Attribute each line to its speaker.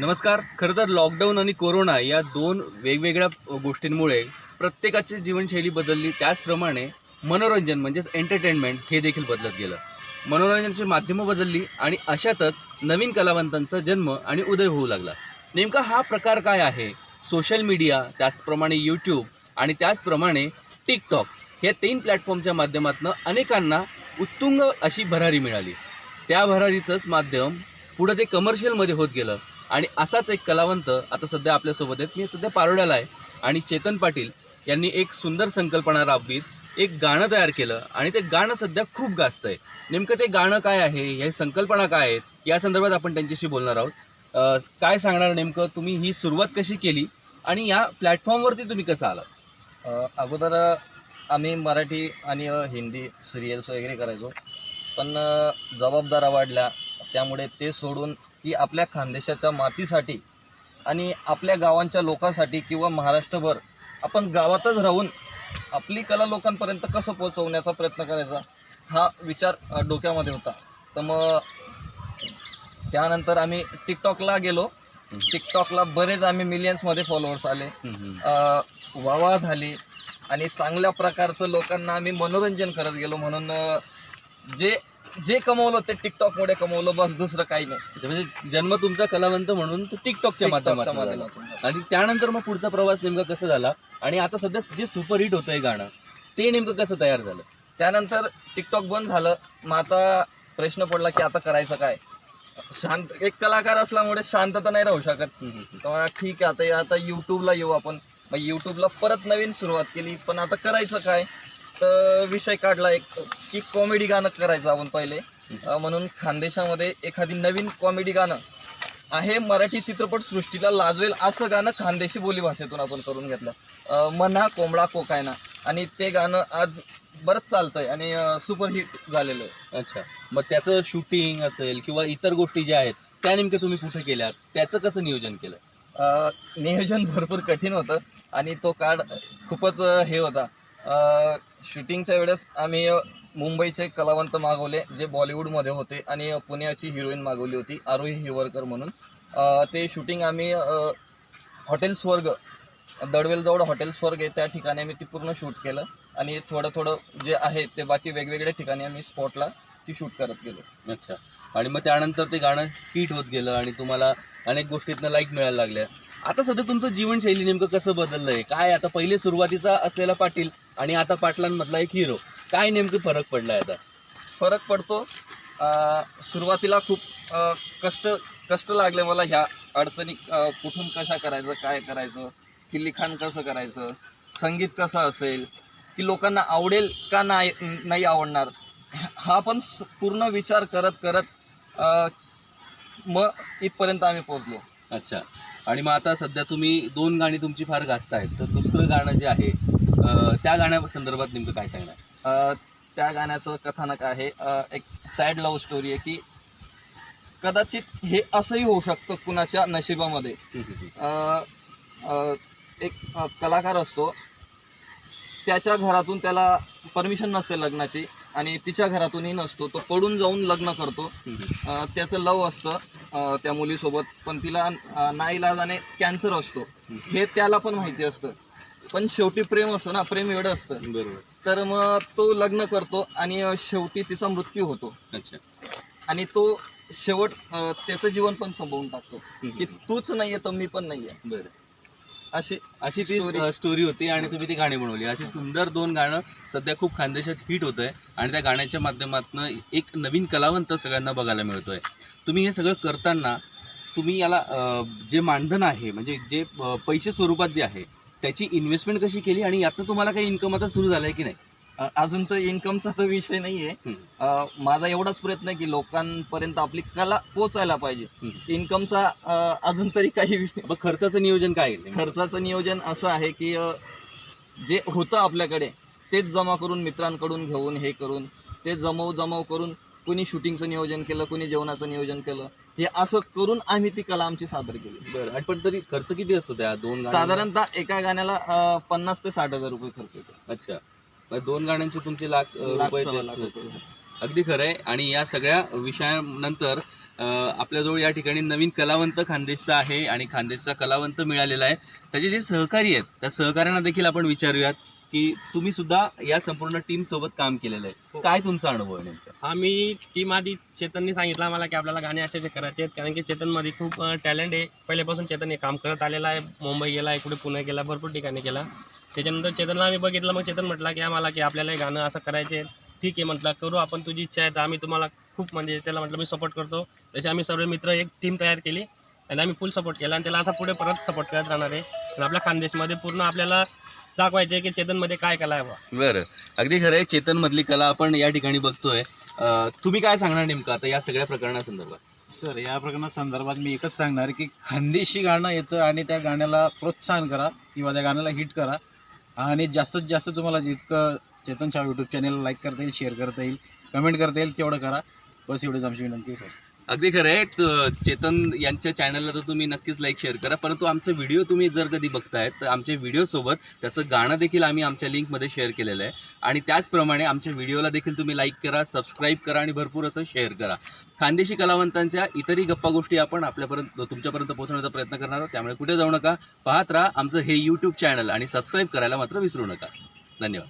Speaker 1: नमस्कार. खरं तर लॉकडाऊन आणि कोरोना या दोन वेगवेगळ्या गोष्टींमुळे प्रत्येकाची जीवनशैली बदलली. त्याचप्रमाणे मनोरंजन म्हणजेच एंटरटेनमेंट हे देखील बदलत गेलं. मनोरंजनाची माध्यमं बदलली आणि अशातच नवीन कलावंतांचा जन्म आणि उदय होऊ लागला. नेमका हा प्रकार काय आहे? सोशल मीडिया त्याचप्रमाणे यूट्यूब आणि त्याचप्रमाणे टिकटॉक या तीन प्लॅटफॉर्मच्या माध्यमातून अनेकांना उत्तुंग अशी भरारी मिळाली. त्या भरारीचंच माध्यम पुढं ते कमर्शियलमध्ये होत गेलं. आणि असाच एक कलावंत आता सध्या आपल्यासोबत आहेत मी सध्या पारोड्याला आहे. आणि चेतन पाटील यांनी एक सुंदर संकल्पना राबवीत एक गाणं तयार केलं आणि ते गाणं सध्या खूप गाजत आहे नेमकं ते गाणं काय आहे हे संकल्पना काय आहेत या संदर्भात आपण त्यांच्याशी बोलणार आहोत. काय सांगणार नेमकं तुम्ही ही सुरुवात कशी केली आणि या प्लॅटफॉर्मवरती तुम्ही कसं आलात?
Speaker 2: अगोदर आम्ही मराठी आणि हिंदी सिरियल्स वगैरे करायचो. पण अ, जबाबदाऱ्या वाढल्या त्यामुळे ते सोडून की आपल्या खानदेशाच्या मातीसाठी आणि आपल्या गावांच्या लोकांसाठी किंवा महाराष्ट्रभर आपण गावातच राहून आपली कला लोकांपर्यंत कसं पोहोचवण्याचा प्रयत्न करायचा हा विचार डोक्यामध्ये होता. तर मग त्यानंतर आम्ही टिकटॉकला गेलो. टिकटॉकला बरेच आम्ही मिलियन्समध्ये फॉलोअर्स आले. वावा झाली आणि चांगल्या प्रकारचं लोकांना आम्ही मनोरंजन करत गेलो म्हणून जे जे कमवलं ते टिकटॉकमुळे कमवलं बस दुसरं काही नाही.
Speaker 1: म्हणजे जन्म तुमचा कलावंत म्हणून तो टिकटॉकच्या
Speaker 2: टिकटॉकच्या
Speaker 1: माध्यमातून झाला.
Speaker 2: माध्यमातून.
Speaker 1: आणि त्यानंतर मग पुढचा प्रवास नेमका कसा झाला? आणि आता सध्या जे सुपरहिट होतंय गाणं ते नेमकं कसं तयार झालं?
Speaker 2: त्यानंतर टिकटॉक बंद झालं. मग आता प्रश्न पडला की आता करायचं काय? शांत एक कलाकार असल्यामुळे शांतता नाही राहू शकत. तर ठीक आहे आता आता यूट्यूबला येऊ आपण. मग यूट्यूबला परत नवीन सुरुवात केली पण आता करायचं काय? तर विषय काढला एक की कॉमेडी गाणं करायचं आपण पहिले. म्हणून खानदेशामध्ये एखादी नवीन कॉमेडी गाणं आहे मराठी चित्रपट सृष्टीला लाजवेल असं गाणं खानदेशी बोलीभाषेतून आपण करून घेतलं. अं, मन्हा कोंबडा कोकायना. आणि ते गाणं आज बरंच चालतंय आणि सुपरहिट झालेलं आहे.
Speaker 1: अच्छा. मग त्याचं शूटिंग असेल किंवा इतर गोष्टी ज्या आहेत त्या नेमक्या तुम्ही कुठे केल्यात? त्याचं कसं नियोजन केलं
Speaker 2: नियोजन भरपूर कठीण होतं आणि तो काळ खूपच हे होता. शूटिंगच्या वेळेस आम्ही मुंबईचे कलावंत मागवले जे बॉलिवूडमध्ये होते आणि पुण्याची हिरोईन मागवली होती आरोही हिवरकर म्हणून. ते शूटिंग आम्ही हॉटेल स्वर्ग दडवेलजवळ हॉटेल स्वर्ग आहे त्या ठिकाणी आम्ही ती पूर्ण शूट केलं. आणि थोडं थोडं जे आहे ते बाकी वेगवेगळ्या ठिकाणी आम्ही स्पॉटला ती शूट करत गेलो.
Speaker 1: अच्छा. आणि मग त्यानंतर ते गाणं हिट होत गेलं आणि तुम्हाला अनेक गोष्टीतनं लाईक मिळायला लागल्या. आता सध्या तुमचं जीवनशैली नेमकं कसं बदललंय? काय आता पहिले सुरुवातीचा असलेला पाटील आणि आता पाटलांमधला एक हिरो काय नेमकं फरक पडलाय आता?
Speaker 2: फरक पडतो. सुरुवातीला खूप कष्ट कष्ट लागले मला ह्या अडचणी कुठून कशा करायचं काय करायचं की लिखाण कसं करायचं संगीत कसं असेल की लोकांना आवडेल का नाही नाही आवडणार हा पण पूर्ण विचार करत करत मग इथपर्यंत आम्ही पोहोचलो.
Speaker 1: अच्छा. आणि मग आता सध्या तुम्ही दोन गाणी तुमची फार गाजत आहेत तर दुसरं गाणं जे आहे त्या गाण्या संदर्भात नेमकं काय सांगणार?
Speaker 2: त्या गाण्याचं कथानक आहे एक सॅड लव्ह स्टोरी आहे की कदाचित हे असंही होऊ शकतं कुणाच्या नशिबामध्ये. एक कलाकार असतो त्याच्या घरातून त्याला परमिशन नसते लग्नाची आणि तिच्या घरातूनही नसतो तो पडून जाऊन लग्न करतो. अ, त्याचं लव असतं अ, त्या मुलीसोबत. पण तिला अ, नाईलाजाने कॅन्सर असतो. हे त्याला पण माहिती असतं. पण शेवटी प्रेम असतं ना प्रेम एवढं असतं.
Speaker 1: बरोबर.
Speaker 2: तर मग तो लग्न करतो आणि अ, शेवटी तिचा मृत्यू होतो.
Speaker 1: अच्छा.
Speaker 2: आणि तो शेवट अ, त्याचं जीवन पण संपवून टाकतो. की तूच नाहीये तर मी पण नाहीये.
Speaker 1: बरं.
Speaker 2: अशी
Speaker 1: अशी ती. स्टोरी होती आणि तुम्ही ती गाणी बनवली. अशी सुंदर दोन गाणं सध्या खूप खानदेशात हिट होत आहे आणि त्या गाण्याच्या माध्यमातून एक नवीन कलावंत सगळ्यांना बघायला मिळतोय. तुम्ही हे सगळं करताना तुम्ही याला जे मानधन आहे म्हणजे जे पैसे स्वरूपात जे आहे त्याची इन्व्हेस्टमेंट कशी केली आणि यातनं तुम्हाला काही इन्कम आता सुरू झालंय की नाही?
Speaker 2: अजून तर इन्कमचा तर विषय नाहीये. अ, माझा एवढाच प्रयत्न आहे की लोकांपर्यंत आपली कला पोचायला पाहिजे
Speaker 1: हम्म.
Speaker 2: इन्कमचा अ, अजून तरी काही
Speaker 1: मग खर्चाचं नियोजन काय आहे?
Speaker 2: खर्चाचं नियोजन असं आहे की अ, जे होतं आपल्याकडे तेच जमा करून मित्रांकडून घेऊन हे करून ते जमव जमव करून कुणी शूटिंगचं नियोजन केलं कुणी जेवणाचं नियोजन केलं हे असं करून आम्ही ती कला आमची सादर केली
Speaker 1: बरं आणि पण तरी खर्च किती असतो त्या दोन गाण्यांना?
Speaker 2: साधारणतः एका गाण्याला अ, पन्नास ते साठ हजार रुपये खर्च येतो
Speaker 1: अच्छा मग दोन गाण्यांचे तुमचे लाख रुपये
Speaker 2: सव्वा.
Speaker 1: अगदी खरं आहे. आणि या सगळ्या विषयानंतर अ, आपल्याजवळ या ठिकाणी नवीन कलावंत खानदेशचा आहे आणि खानदेशचा कलावंत मिळालेला आहे. त्याचे जे सहकारी आहेत त्या सहकाऱ्यांना देखील आपण विचारूयात की तुम्ही सुद्धा या संपूर्ण टीम सोबत काम केलेलं आहे. काय तुमचा अनुभव आहे नेमका?
Speaker 3: आम्ही टीम आधी चेतननी सांगितलं आम्हाला की आपल्याला गाणे असे करायचे आहेत. कारण की चेतनमध्ये खूप टॅलेंट आहे. पहिल्यापासून चेतन हे काम करत आलेलं आहे. मुंबई गेला इकडे पुणे गेला भरपूर ठिकाणी गेला. त्याच्यानंतर चेतनला आम्ही बघितलं. मग चेतन म्हटलं की आम्हाला की आपल्याला हे गाणं असं करायचे आहे. ठीक आहे म्हटलं करू आपण तुझी इच्छा आहे तर आम्ही तुम्हाला खूप म्हणजे त्याला म्हटलं मी सपोर्ट करतो. तसे आम्ही सर्व मित्र एक टीम तयार केली. आणि आम्ही फुल सपोर्ट केला आणि त्याला असा पुढे परत सपोर्ट करत राहणार आहे. आणि आपल्या खानदेशमध्ये पूर्ण आपल्याला दाखवायचे आहे की चेतनमध्ये काय कला आहे बा.
Speaker 1: बरं. अगदी खरं आहे चेतन मधली कला आपण या ठिकाणी बघतोय. अ, तुम्ही काय सांगणार नेमकं आता या सगळ्या प्रकरणासंदर्भात?
Speaker 4: सर या प्रकरणासंदर्भात मी एकच सांगणार की खानदेशी गाणं येतं आणि त्या गाण्याला प्रोत्साहन करा किंवा त्या गाण्याला हिट करा. आणि जास्तीत जास्त तुम्हाला जितकं चेतन शाह यूट्यूब चॅनलला लाईक करता येईल शेअर करता येईल कमेंट करता येईल तेवढं करा. बस एवढीच आमची विनंती आहे सर
Speaker 1: अगदी खरं आहे. चेतन यांच्या चॅनलला तर तुम्ही नक्कीच लाईक शेअर करा. परंतु आमचे व्हिडिओ तुम्ही जर कधी बघताय तर आमच्या व्हिडिओसोबत त्याचं गाणं देखील आम्ही आमच्या लिंकमध्ये शेअर केलेलं आहे. आणि त्याचप्रमाणे आमच्या व्हिडिओला देखील तुम्ही लाईक करा सबस्क्राईब करा आणि भरपूर असं शेअर करा. खानदेशी कलावंतांच्या इतरही गप्पा गोष्टी आपण आपल्यापर्यंत तुमच्यापर्यंत पोहोचवण्याचा प्रयत्न करणार आहोत. त्यामुळे कुठे जाऊ नका पाहत राहा आमचं हे यूट्यूब चॅनल आणि सबस्क्राईब करायला मात्र विसरू नका. धन्यवाद.